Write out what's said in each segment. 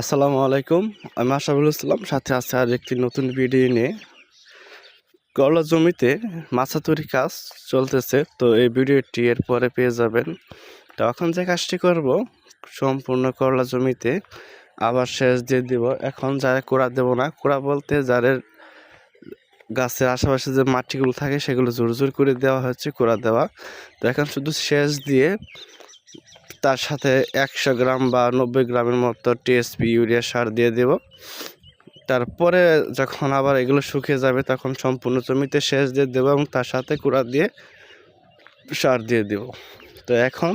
আসসালামু আলাইকুম, আমি আশাফুল ইসলাম, সাথে আছে আর একটি নতুন ভিডিও নিয়ে। করলা জমিতে মাছা তৈরি কাজ চলতেছে, তো এই ভিডিওটি এর পরে পেয়ে যাবেন। তো এখন যে কাজটি করব, সম্পূর্ণ করলা জমিতে, আবার সেচ দিয়ে দিব। এখন যারা কোড়া দেব না, কোড়া বলতে যাদের গাছের আশেপাশে যে মাটিগুলো থাকে, সেগুলো জোর জোর করে দেওয়া হচ্ছে কোড়া দেওয়া। তো এখন শুধু সেচ দিয়ে তার সাথে একশো গ্রাম বা নব্বই গ্রামের মতো টিএসপি ইউরিয়া সার দিয়ে দেব। তারপরে যখন আবার এগুলো শুকিয়ে যাবে, তখন সম্পূর্ণ জমিতে সেচ দিয়ে দেবো এবং তার সাথে কুড়া দিয়ে সার দিয়ে দেব। তো এখন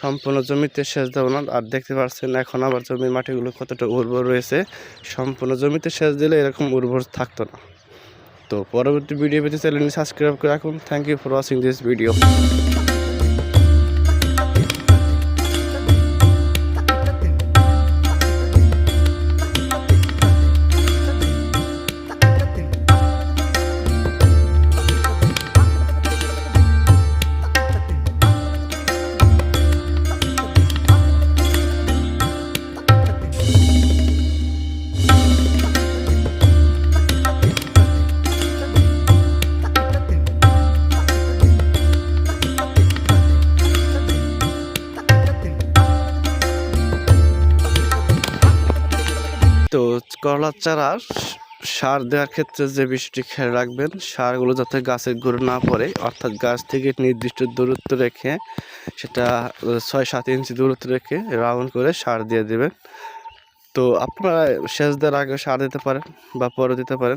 সম্পূর্ণ জমিতে সেচ দেবো না। আর দেখতে পাচ্ছেন, এখন আবার জমির মাটিগুলো কতটা উর্বর রয়েছে। সম্পূর্ণ জমিতে সেচ দিলে এরকম উর্বর থাকতো না। তো পরবর্তী ভিডিও পেতে চ্যানেলটি সাবস্ক্রাইব করে রাখুন। Thank you for watching this video তো করলা চারা সার দেওয়ার ক্ষেত্রে যে বিষয়টি খেয়াল রাখবেন, সারগুলো যাতে গাছের গুঁড়ো না পড়ে, অর্থাৎ গাছ থেকে নির্দিষ্ট দূরত্ব রেখে সেটা ছয় সাত ইঞ্চি দূরত্ব রেখে রাউন্ড করে সার দিয়ে দেবেন। তো আপনারা সেচ দেওয়ার আগে সার দিতে পারেন বা পরে দিতে পারেন।